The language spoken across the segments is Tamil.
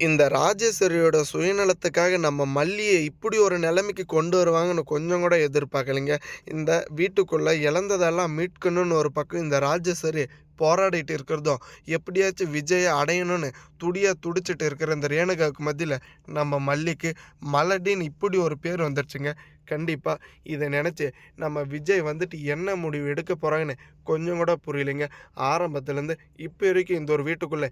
இந்த ராஜேஸ்வரியோட சுயநலத்துக்காக நம்ம மல்லியை இப்படி ஒரு நிலைமைக்கு கொண்டு வருவாங்கன்னு கொஞ்சம் கூட எதிர்பார்க்கலைங்க. இந்த வீட்டுக்குள்ளே இழந்ததெல்லாம் மீட்கணும்னு ஒரு பக்கம் இந்த ராஜேஸ்வரி போராடிட்டு இருக்கிறதும் எப்படியாச்சும் விஜயை அடையணும்னு துடியாக துடிச்சிட்டு இருக்கிற இந்த ரேணுகாவுக்கு மத்தியில் நம்ம மல்லிக்கு மலடின்னு இப்படி ஒரு பேர் வந்துடுச்சுங்க கண்டிப்பாக இதை நினச்சி நம்ம விஜய் வந்துட்டு என்ன முடிவு எடுக்க போகிறாங்கன்னு கொஞ்சம் கூட புரியலைங்க. ஆரம்பத்துலேருந்து இப்போ வரைக்கும் இந்த ஒரு வீட்டுக்குள்ளே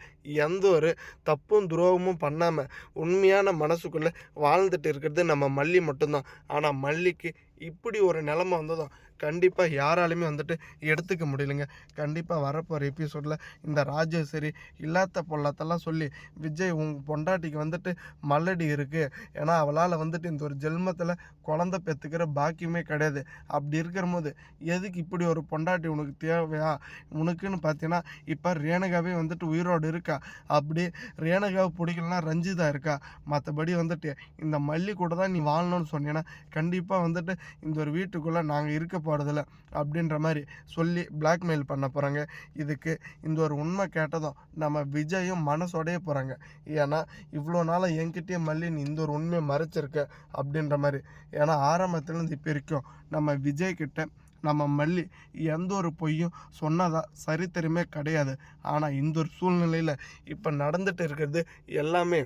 எந்த ஒரு தப்பும் துரோகமும் பண்ணாமல் உண்மையான மனசுக்குள்ளே வாழ்ந்துட்டு இருக்கிறது நம்ம மல்லி மட்டும்தான். ஆனால் மல்லிக்கு இப்படி ஒரு நிலமை வந்ததும் கண்டிப்பாக யாராலையுமே வந்துட்டு எடுத்துக்க முடியலைங்க. கண்டிப்பாக வரப்போகிற எபிசோடில் இந்த ராஜேஸ்வரி இல்லாத பொல்லாத்தெல்லாம் சொல்லி விஜய் உங்க பொண்டாட்டிக்கு வந்துட்டு மல்லடி இருக்குது ஏன்னா அவளால் வந்துட்டு இந்த ஒரு ஜென்மத்தில் குழந்த பெற்றுக்கிற பாக்கியமே கிடையாது. அப்படி இருக்கிற போது எதுக்கு இப்படி ஒரு பொண்டாட்டி உனக்கு தேவையா? உனக்குன்னு பார்த்தீங்கன்னா இப்போ ரேணுகாவே வந்துட்டு உயிரோடு இருக்கா? அப்படி ரேணுகாவை பிடிக்கலனா ரஞ்சிதா இருக்கா? மற்றபடி வந்துட்டு இந்த மல்லி கூட தான் நீ வாழணும்னு சொன்னீங்கன்னா கண்டிப்பாக வந்துட்டு இந்த ஒரு வீட்டுக்குள்ளே நாங்கள் இருக்க போகிறதில்ல அப்படின்ற மாதிரி சொல்லி பிளாக்மெயில் பண்ண போகிறாங்க இதுக்கு இந்த ஒரு உண்மை கேட்டதும் நம்ம விஜயும் மனசோடைய போகிறாங்க ஏன்னா இவ்வளோ நாளாக என்கிட்டயே மல்லி நீ இந்த ஒரு உண்மையை மறைச்சிருக்க அப்படின்ற மாதிரி. ஏன்னா ஆரம்பத்துலேருந்து இப்போ வரைக்கும் நம்ம விஜய்கிட்ட நம்ம மல்லி எந்த ஒரு பொய்யும் சொன்னதா சரித்திரமே கிடையாது. ஆனால் இந்த ஒரு சூழ்நிலையில் இப்போ நடந்துட்டு இருக்கிறது எல்லாமே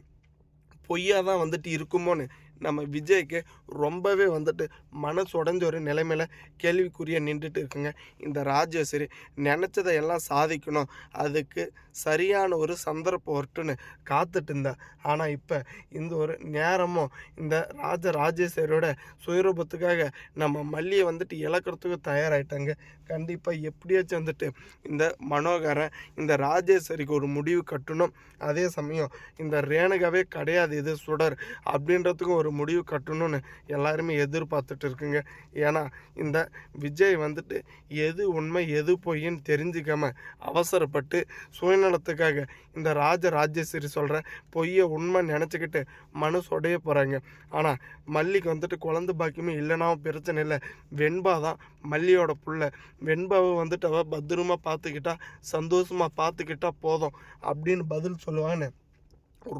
பொய்யாக தான் வந்துட்டு இருக்குமோன்னு நம்ம விஜய்க்கு ரொம்பவே வந்துட்டு மனசு உடஞ்ச ஒரு நிலைமையில கேள்விக்குரிய நின்றுட்டு இருக்குங்க. இந்த ராஜேஸ்வரி நினச்சதை எல்லாம் சாதிக்கணும். அதுக்கு சரியான ஒரு சந்தர்ப்பம் வரட்டுன்னு காத்துட்டு இருந்தா. ஆனால் இப்போ இந்த ஒரு நேரமும் இந்த ராஜ ராஜேஸ்வரியோட சுயரூபத்துக்காக நம்ம மல்லியை வந்துட்டு இழக்கிறதுக்கு தயாராகிட்டாங்க கண்டிப்பாக எப்படியாச்சும் வந்துட்டு இந்த மனோகரன் இந்த ராஜேஸ்வரிக்கு ஒரு முடிவு கட்டணும். அதே சமயம் இந்த ரேணுகாவே கிடையாது இது சுடர் அப்படின்றதுக்கும் ஒரு முடிவு கட்டணும்னு எல்லாருமே எதிர்பார்த்துட்டு இருக்குங்க. ஏன்னா இந்த விஜய் வந்துட்டு எது உண்மை எது பொய்ன்னு தெரிஞ்சுக்காம அவசரப்பட்டு சுயநலத்துக்காக இந்த ராஜ ராஜேஸ்வரி சொல்கிற பொய்யை உண்மை நினச்சிக்கிட்டு மனசு உடைய போகிறாங்க ஆனால் மல்லிக்கு வந்துட்டு குழந்த பாக்கியமே இல்லைனாவும் பிரச்சனை இல்லை. வெண்பா தான் மல்லியோட புள்ள. வெண்பாவை வந்துட்டு அவள் பத்திரமா பார்த்துக்கிட்டா சந்தோஷமாக பார்த்துக்கிட்டா போதும் அப்படின்னு பதில் சொல்லுவான்னு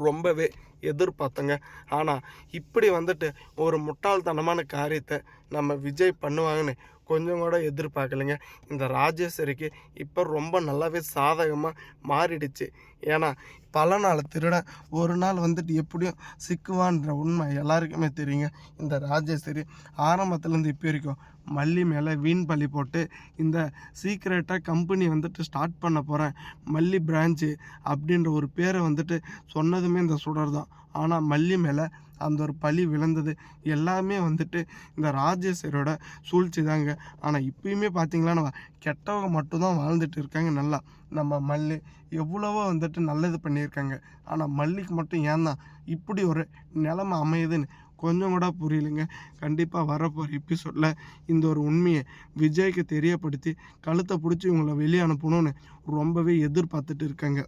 ரொம்பவே எதிர்பார்த்தங்க. ஆனால் இப்படி வந்துட்டு ஒரு முட்டாள்தனமான காரியத்தை நம்ம விஜய் பண்ணுவாங்கன்னு கொஞ்சம் கூட எதிர்பார்க்கலைங்க. இந்த ராஜேஸ்வரிக்கு இப்போ ரொம்ப நல்லாவே சாதகமாக மாறிடுச்சு. ஏன்னா பல நாள் திருட ஒரு நாள் வந்துட்டு எப்படியும் சிக்குவான்ற உண்மை எல்லாருக்குமே தெரியுங்க. இந்த ராஜேஸ்வரி ஆரம்பத்துலேருந்து இப்போ வரைக்கும் மல்லி மேலே வீண் பள்ளி போட்டு இந்த சீக்ரெட்டாக கம்பெனி வந்துட்டு ஸ்டார்ட் பண்ண போகிறேன் மல்லி பிரான்ச்சு அப்படின்ற ஒரு பேரை வந்துட்டு சொன்னதுமே இந்த சுடர் தான். ஆனால் மல்லி மேலே அந்த ஒரு பழி விழுந்தது. எல்லாமே வந்துட்டு இந்த ராஜேஸ்வரோட சூழ்ச்சி தாங்க ஆனால் இப்பயுமே பார்த்தீங்களா நம்ம கெட்டவங்க மட்டும்தான் வாழ்ந்துட்டு இருக்காங்க நல்லா. நம்ம மல்லி எவ்வளவோ வந்துட்டு நல்லது பண்ணியிருக்காங்க. ஆனால் மல்லிக்கு மட்டும் ஏன் தான் இப்படி ஒரு நிலமை அமையுதுன்னு கொஞ்சம் கூட புரியலைங்க. கண்டிப்பாக வரப்போகிற எபிசோடில் இந்த ஒரு உண்மையை விஜய்க்கு தெரியப்படுத்தி கழுத்தை பிடிச்சி இவங்களை வெளியே அனுப்பணும்னு ரொம்பவே எதிர்பார்த்துட்டு இருக்காங்க.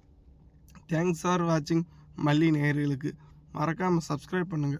தேங்க்ஸ் ஃபார் வாட்சிங் மல்லி நேயர்களுக்கு மறக்காமல் சப்ஸ்கிரைப் பண்ணுங்கள்